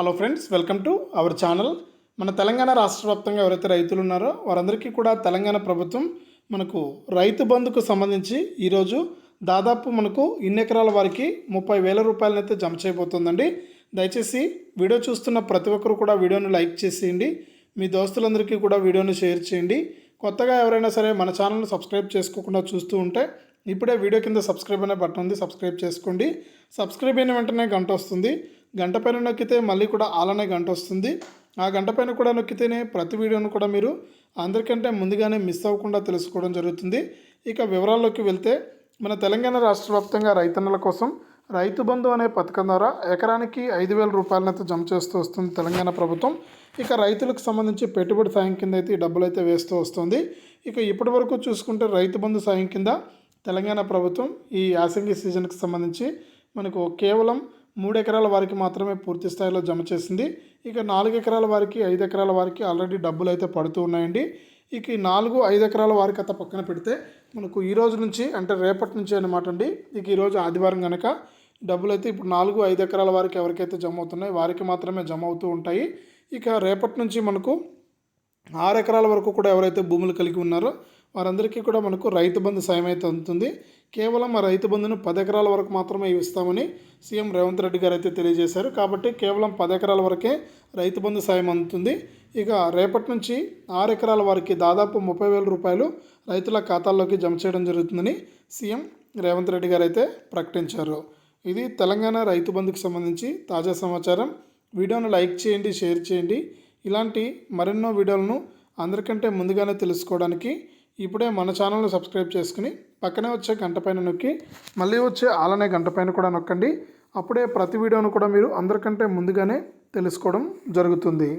Hello friends welcome to our channel మన తెలంగాణ రాష్ట్ర వ్యాప్తంగా ఎవరైతే రైతులు ఉన్నారో వారందరికీ కూడా తెలంగాణ ప్రభుత్వం మనకు రైతు బంధుకు సంబంధించి ఈరోజు దాదాపు మనకు ఇన్ని ఎకరాల వారికి ముప్పై వేల రూపాయలనైతే జమ చేయబోతుందండి. దయచేసి వీడియో చూస్తున్న ప్రతి ఒక్కరు కూడా వీడియోని లైక్ చేసేయండి. మీ దోస్తులందరికీ కూడా వీడియోని షేర్ చేయండి. కొత్తగా ఎవరైనా సరే మన ఛానల్ని సబ్స్క్రైబ్ చేసుకోకుండా చూస్తూ ఉంటే ఇప్పుడే వీడియో కింద సబ్స్క్రైబ్ అనే బటన్ ఉంది సబ్స్క్రైబ్ చేసుకోండి. సబ్స్క్రైబ్ అయిన వెంటనే గంట వస్తుంది. గంట పైన నొక్కితే మళ్ళీ కూడా అలానే గంట వస్తుంది. ఆ గంట పైన కూడా నొక్కితేనే ప్రతి వీడియోను కూడా మీరు అందరికంటే ముందుగానే మిస్ అవ్వకుండా తెలుసుకోవడం జరుగుతుంది. ఇక వివరాల్లోకి వెళ్తే మన తెలంగాణ రాష్ట్ర వ్యాప్తంగా రైతన్నల కోసం రైతు బంధు అనే పథకం ద్వారా ఎకరానికి ఐదు వేల రూపాయలనైతే జమ చేస్తూ వస్తుంది తెలంగాణ ప్రభుత్వం. ఇక రైతులకు సంబంధించి పెట్టుబడి సాయం కింద అయితే ఈ డబ్బులు అయితే వేస్తూ వస్తుంది. ఇక ఇప్పటి వరకు చూసుకుంటే రైతు బంధు సాయం కింద తెలంగాణ ప్రభుత్వం ఈ యాసంగి సీజన్కి సంబంధించి మనకు కేవలం మూడు ఎకరాల వారికి మాత్రమే పూర్తి స్థాయిలో జమ చేసింది. ఇక నాలుగు ఎకరాల వారికి ఐదు ఎకరాల వారికి ఆల్రెడీ డబ్బులు అయితే పడుతూ ఉన్నాయండి. ఇక ఈ నాలుగు ఐదు ఎకరాల వారికి అంత పక్కన పెడితే మనకు ఈ రోజు నుంచి అంటే రేపటి నుంచి అనమాట అండి. ఇక ఈరోజు ఆదివారం కనుక డబ్బులు అయితే ఇప్పుడు నాలుగు ఐదు ఎకరాల వారికి ఎవరికైతే జమ అవుతున్నాయి వారికి మాత్రమే జమ అవుతూ ఉంటాయి. ఇక రేపటి నుంచి మనకు ఆరు ఎకరాల వరకు కూడా ఎవరైతే భూములు కలిగి ఉన్నారో వారందరికీ కూడా మనకు రైతు బంధు సాయం అయితే అందుతుంది. కేవలం ఆ రైతు బంధును పది ఎకరాల వరకు మాత్రమే ఇస్తామని సీఎం రేవంత్ రెడ్డి గారు అయితే తెలియజేశారు. కాబట్టి కేవలం పది ఎకరాల వరకే రైతు బంధు సాయం అందుతుంది. ఇక రేపటి నుంచి ఆరు ఎకరాల వారికి దాదాపు ముప్పై వేల రూపాయలు రైతుల ఖాతాల్లోకి జమ చేయడం జరుగుతుందని సీఎం రేవంత్ రెడ్డి గారు అయితే ప్రకటించారు. ఇది తెలంగాణ రైతు బంధుకు సంబంధించి తాజా సమాచారం. వీడియోను లైక్ చేయండి షేర్ చేయండి. ఇలాంటి మరెన్నో వీడియోలను అందరికంటే ముందుగానే తెలుసుకోవడానికి ఇప్పుడే మన ఛానల్ని సబ్స్క్రైబ్ చేసుకుని పక్కనే వచ్చే గంట పైన నొక్కి మళ్ళీ వచ్చే ఆలనే గంట పైన కూడా నొక్కండి. అప్పుడే ప్రతి వీడియోను కూడా మీరు అందరికంటే ముందుగానే తెలుసుకోవడం జరుగుతుంది.